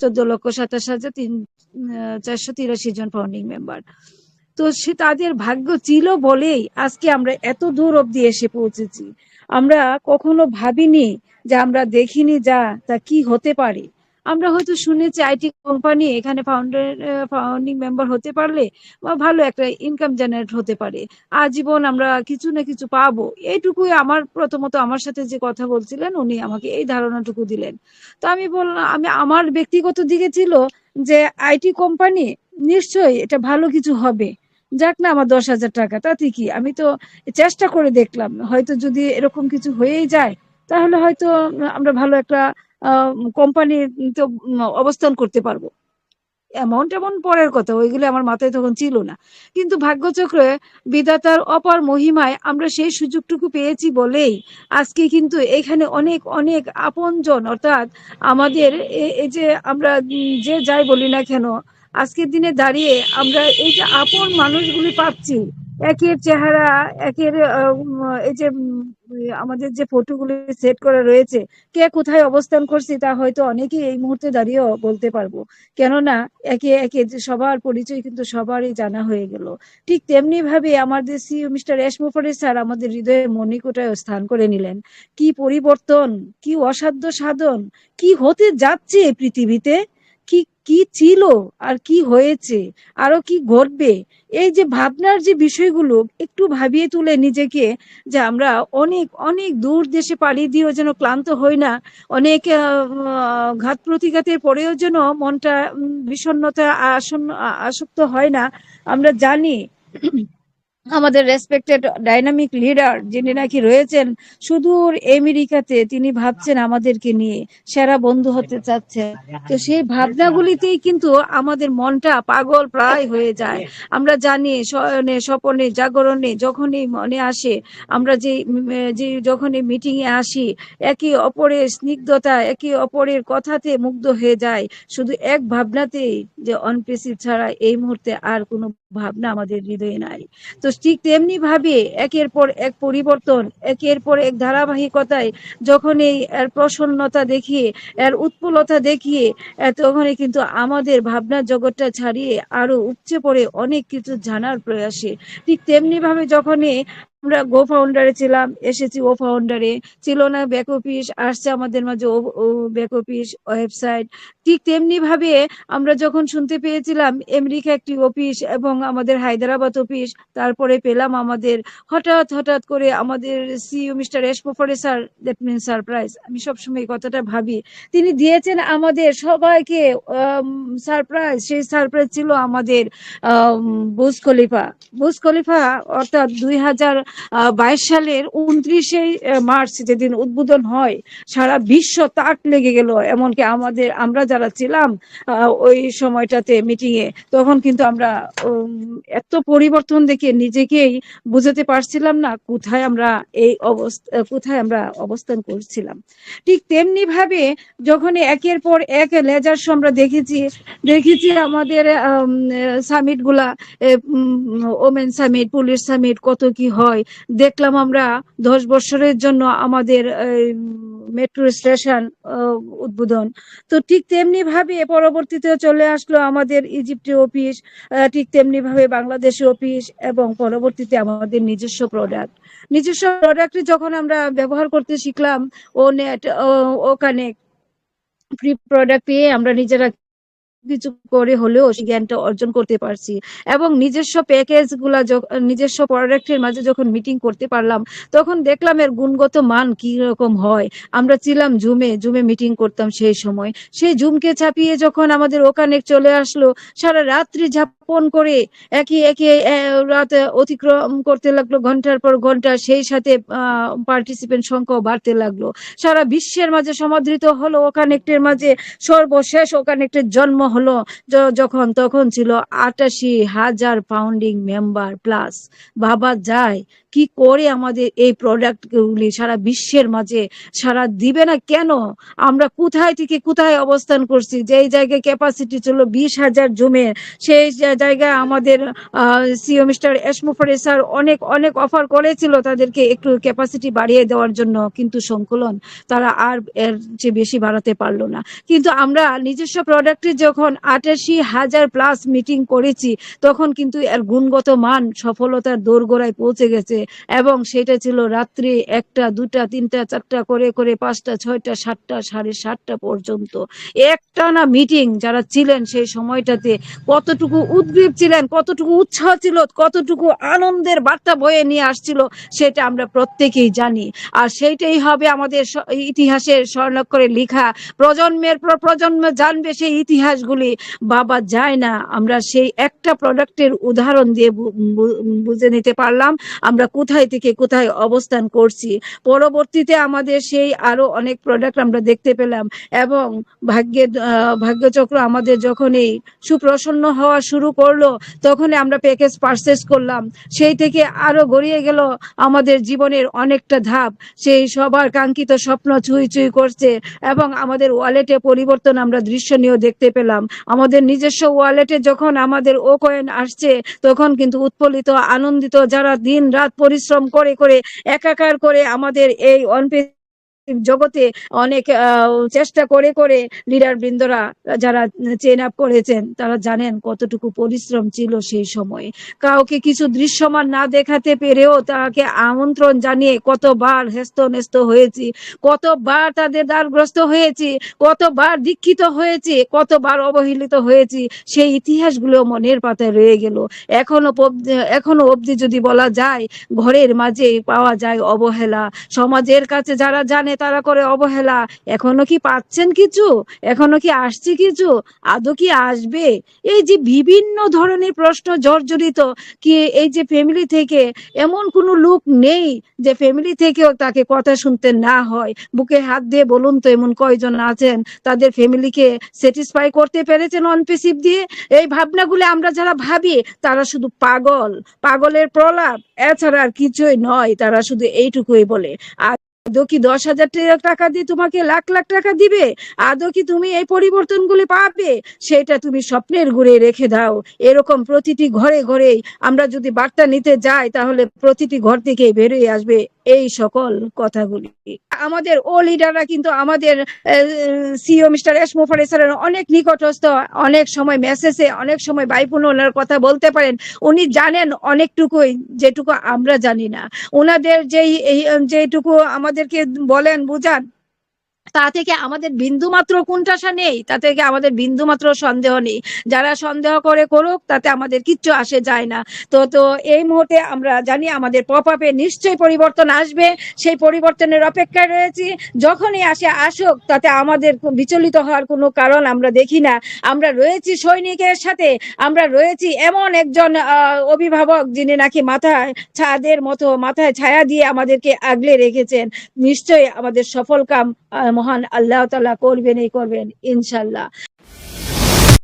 চোদ্দ লক্ষ সাতাশ হাজার তিন চারশো তিরাশি জন ফাউন্ডিং মেম্বার তো সে তাদের ভাগ্য ছিল বলেই আজকে আমরা এত দূর অব্দি এসে পৌঁছেছি। আমরা কখনো ভাবিনি যে আমরা দেখিনি যা, তা কি হতে পারে। আমরা হয়তো শুনেছি আইটি কোম্পানি এখানে ফাউন্ডার ফাউন্ডিং মেম্বার হতে পারলে বা ভালো একটা ইনকাম জেনারেট হতে পারে। আজীবন আমরা কিছু না কিছু পাবো। এইটুকুই আমার প্রথমত আমার সাথে যে কথা বলছিলেন, উনি আমাকে এই ধারণাটুকু দিলেন। তো আমি বললাম, আমি আমার ব্যক্তিগত দিকে ছিল যে আইটি কোম্পানি নিশ্চয়ই এটা ভালো কিছু হবে। যাক না আমার দশ হাজার টাকা, তাতে কি? আমি তো চেষ্টা করে দেখলাম। হয়তো যদি এরকম কিছু হয়েই যায়, তাহলে হয়তো আমরা ভালো একটা কোম্পানি তো অবস্থান করতে পারব। এমন পরের কথা, ওইগুলো আমার মাথায় তখন ছিল না। কিন্তু ভাগ্যচক্রে বিধাতার অপার মহিমায় আমরা সেই সুযোগটুকু পেয়েছি বলেই আজকে কিন্তু এখানে অনেক অনেক আপনজন, অর্থাৎ আমাদের এই যে আমরা যে যাই বলি না কেন, আজকের দিনে দাঁড়িয়ে আমরা এই যে আপন মানুষগুলি পাচ্ছি একের চেহারা, একের এই যে আমাদের যে ফটোগুলি সেট করা রয়েছে, কে কোথায় অবস্থান করছি তা হয়তো অনেকেই এই মুহূর্তে দাঁড়িয়েও বলতে পারব। কেননা, একে একে সবার পরিচয় কিন্তু সবারই জানা হয়ে গেল। ঠিক তেমনি ভাবে আমাদের সিও মিস্টার এসমুফারি স্যার আমাদের হৃদয়ে মণিকোটায় স্থান করে নিলেন। কি পরিবর্তন, কি অসাধ্য সাধন, কি হতে যাচ্ছে পৃথিবীতে? কি ছিল আর কি হয়েছে? আরও কি ঘটবে? এই যে ভাবনার যে বিষয়গুলো, একটু ভাবিয়ে তুলে নিজেকে যে আমরা অনেক অনেক দূর দেশে পাড়ি দিয়েও যেন ক্লান্ত হই না। অনেক ঘাত প্রতিঘাতের পরেও যেন মনটা বিষণ্ণতা আসন্ন, আসক্ত হয় না। আমরা জানি আমাদের রেসপেক্টেড ডাইনামিক লিডার যিনি নাকি রয়েছেন, সুদূর আমেরিকাতে তিনি ভাবছেন আমাদেরকে নিয়ে, সেরা বন্ধু হতে চাচ্ছেন তো সেই ভাবনাগুলিতেই কিন্তু আমাদের মনটা পাগল প্রায় হয়ে যায়। আমরা জানি শয়নে স্বপনে, জাগরণে যখনই মনে আসে, আমরা যে যে যখনই মিটিং এ আসি, একে অপরের স্নিগ্ধতা, একে অপরের কথাতে মুগ্ধ হয়ে যায়। শুধু এক ভাবনাতেই যে অনপেসিভ ছাড়া এই মুহূর্তে আর কোনো ভাবনা আমাদের হৃদয়ে নাই। তো ঠিক তেমনি ভাবে একের পর এক পরিবর্তন, একের পর এক ধারাবাহিকতায় যখন এই, এর প্রসন্নতা দেখিয়ে, এর উৎপলতা দেখিয়ে তখনই কিন্তু আমাদের ভাবনা জগৎটা ছাড়িয়ে আরও উপচে পড়ে অনেক কিছু জানার প্রয়াসে। ঠিক তেমনি ভাবে যখনই আমরা গো ফাউন্ডারে ছিলাম, এসেছি ও ফাউন্ডারে ছিল না ব্যাক অফিস আসছে আমাদের মাঝে ও ব্যাক অফিস ওয়েবসাইট ঠিক তেমনি ভাবে আমরা যখন শুনতে পেয়েছিলাম আমেরিকা একটি অফিস এবং আমাদের হায়দ্রাবাদ অফিস তারপরে পেলাম আমাদের হঠাৎ হঠাৎ করে আমাদের সিইও মিস্টার এসমোফরে স্যার দ্যাট মিন সারপ্রাইজ আমি সবসময় কথাটা ভাবি। তিনি দিয়েছেন আমাদের সবাইকে সারপ্রাইজ সেই সারপ্রাইজ ছিল আমাদের বুজ খলিফা বুজ খলিফা অর্থাৎ দুই হাজার বাইশ সালের উনত্রিশে মার্চ যেদিন উদ্বোধন হয়, সারা বিশ্ব তাক লেগে গেল। এমনকি আমাদের, আমরা যারা ছিলাম ওই সময়টাতে মিটিং এ, তখন কিন্তু আমরা এত পরিবর্তন দেখে নিজেকেই বুঝাতে পারছিলাম না কোথায় আমরা এই অবস্থা কোথায় আমরা অবস্থান করছিলাম। ঠিক তেমনি ভাবে যখন একের পর এক লেজার আমরা দেখেছি দেখেছি আমাদের সামিটগুলা ওমেন সামিট, পুলিশ সামিট, কত কি হয় দেখলাম আমরা দশ বছরের জন্য আমাদের মেট্রো স্টেশন উদ্বোধন। তো ঠিক তেমনি ভাবে পরবর্তীতে চলে আসলো আমাদের ইজিপ্টি অফিস ঠিক তেমনি ভাবে বাংলাদেশি অফিস এবং পরবর্তীতে আমাদের নিজস্ব প্রোডাক্ট নিজস্ব প্রোডাক্ট যখন আমরা ব্যবহার করতে শিখলাম, ও নেট ও কানেক্ট ফ্রি প্রোডাক্ট পেয়ে আমরা নিজেরা কিছু করে হলেও সেই জ্ঞানটা অর্জন করতে পারছি। এবং নিজস্ব প্যাকেজগুলা নিজস্ব প্রোডাক্টের মাঝে যখন মিটিং করতে পারলাম, তখন দেখলাম এর গুণগত মান কি রকম হয়। আমরা ছিলাম জুমে জুমে মিটিং করতাম সেই সময়। সেই জুমকে চাপিয়ে যখন আমাদের ওখানে চলে আসলো, সারা রাত্রি ঝাপন করে একে একে রাত অতিক্রম করতে লাগল। ঘণ্টার পর ঘণ্টা সেই সাথে পার্টিসিপেন্ট সংখ্যাও বাড়তে লাগল। সারা বিশ্বের মাঝে সমাদৃত হলো ওকানেক্টের মাঝে সর্বশেষ ওকানেক্টের জন্ম হলো যখন তখন ছিল আটাশি হাজার ফাউন্ডিং মেম্বার প্লাস ভাবা যায় কি করে আমাদের এই প্রোডাক্ট গুলি সারা বিশ্বের মাঝে সারা দিবে না? কেন? আমরা কোথায় থেকে কোথায় অবস্থান করছি? যেই জায়গায় ক্যাপাসিটি ছিল বিশ হাজার জমের সেই জায়গায় আমাদের সিও মিস্টার এসমুফারে স্যার অনেক অনেক অফার করেছিল তাদেরকে একটু ক্যাপাসিটি বাড়িয়ে দেওয়ার জন্য, কিন্তু সংকলন তারা আর এর চেয়ে বেশি বাড়াতে পারল না। কিন্তু আমরা নিজস্ব প্রোডাক্টে যখন আটাশি হাজার প্লাস মিটিং করেছি, তখন কিন্তু এর গুণগত মান, সফলতার দোরগোড়ায় পৌঁছে গেছে। এবং সেটা ছিল রাত্রি একটা, দুটা, তিনটা, চারটা করে করে পাঁচটা, ছয়টা, সাতটা, সাড়ে সাতটা পর্যন্ত। একটানা মিটিং যারা ছিলেন সেই সময়টাতে কতটুকু উদ্গ্রীব ছিলেন, কতটুকু উৎসাহ ছিল, কতটুকু আনন্দের বার্তা বয়ে নিয়ে আসছিল, সেটা আমরা প্রত্যেকেই জানি। আর সেইটাই হবে আমাদের ইতিহাসের স্বর্ণাক্ষরে লেখা, প্রজন্মের পর প্রজন্ম জানবে সেই ইতিহাসগুলি। বাবা যায় না, আমরা সেই একটা প্রোডাক্টের উদাহরণ দিয়ে বুঝে নিতে পারলাম, আমরা কোথায় থেকে কোথায় অবস্থান করছি। পরবর্তীতে আমাদের সেই আরও অনেক প্রোডাক্ট আমরা দেখতে পেলাম এবং ভাগ্যের আহ, ভাগ্যচক্র আমাদের যখন এই সুপ্রসন্ন হওয়া শুরু করল তখন আমরা প্যাকেজ পারচেস করলাম। সেই থেকে আরও গড়িয়ে গেল আমাদের জীবনের অনেকটা ধাপ। সেই সবার কাঙ্ক্ষিত স্বপ্ন চুই চুই করছে এবং আমাদের ওয়ালেটে পরিবর্তন আমরা দৃশ্যনীয় দেখতে পেলাম। আমাদের নিজস্ব ওয়ালেটে যখন আমাদের ও কয়েন আসছে তখন কিন্তু উৎফুল্লিত আনন্দিত যারা দিন রাত পরিশ্রম করে করে একাকার করে আমাদের এই অনপে জগতে অনেক চেষ্টা করে করে লিডার বৃন্দরা যারা চেন আপ করেছেন, তারা জানেন কতটুকু পরিশ্রম ছিল সেই সময়ে। কাউকে কিছু দৃশ্যমান না দেখাতে পেরেও তাকে আমন্ত্রণ জানিয়ে কতবার হেস্ত নেস্ত হয়েছি, কতবার তাদের দ্বারগ্রস্ত হয়েছি, কতবার দীক্ষিত হয়েছি, কতবার অবহেলিত হয়েছি, সেই ইতিহাসগুলো মনের পাতায় রয়ে গেল। এখনও এখনও অবধি যদি বলা যায়, ঘরের মাঝে পাওয়া যায় অবহেলা। সমাজের কাছে যারা জানে তারা করে অবহেলা। এখনও কি পাচ্ছেন কিছু? এখনও কি আসছে কিছু? আদৌ কি আসবে? এই যে বিভিন্ন ধরনের প্রশ্ন জর্জরিত, কি এই যে ফ্যামিলি থেকে এমন কোনো লোক নেই যে ফ্যামিলি থেকেও তাকে কথা শুনতে না হয়। বুকে হাত দিয়ে বলুন তো এমন কয়জন আছেন? তাদের ফ্যামিলিকে স্যাটিসফাই করতে পেরেছেন অনপেসিভ দিয়ে? এই ভাবনাগুলো আমরা যারা ভাবি, তারা শুধু পাগল। পাগলের প্রলাপ, এছাড়া আর কিছুই নয়, তারা শুধু এইটুকুই বলে। আদৌ কি দশ হাজার টাকা দিয়ে তোমাকে লাখ লাখ টাকা দিবে? আদৌ কি তুমি এই পরিবর্তনগুলি পাবে? সেটা তুমি স্বপ্নের ঘুরে রেখে দাও। এরকম প্রতিটি ঘরে ঘরেই আমরা যদি বার্তা নিতে যাই, তাহলে প্রতিটি ঘর থেকে বেরিয়ে আসবে। এই সকল কথাগুলি। আমাদের ও লিডাররা কিন্তু আমাদের সিও মিস্টার এস মুফারে স্যারের অনেক নিকটস্থ, অনেক সময় মেসেজে অনেক সময় বাইপুন ওনার কথা বলতে পারেন। উনি জানেন অনেকটুকুই, যেটুকু আমরা জানি না। ওনাদের যেই যেটুকু আমাদেরকে বলেন, বুঝান তা থেকে আমাদের বিন্দু মাত্র কোনটাশা নেই, তা থেকে আমাদের বিন্দু মাত্র সন্দেহ নেই। যারা সন্দেহ করে করুক, তাতে আমাদের কিচ্ছু আসে যায় না। তো তো এই মুহূর্তে আমরা জানি আমাদের পপ আপে নিশ্চয়ই পরিবর্তন আসবে। সেই পরিবর্তনের অপেক্ষায় রয়েছি। যখনই আসে আসুক, তাতে আমাদের বিচলিত হওয়ার কোনো কারণ আমরা দেখি না। আমরা রয়েছি সৈনিকের সাথে। আমরা রয়েছি এমন একজন অভিভাবক যিনি নাকি মাথায় ছাদের মতো, মাথায় ছায়া দিয়ে আমাদেরকে আগলে রেখেছেন। নিশ্চয়ই আমাদের সফল কাম মহান আল্লাহ তালা করবেন এই করবেন ইনশাল্লাহ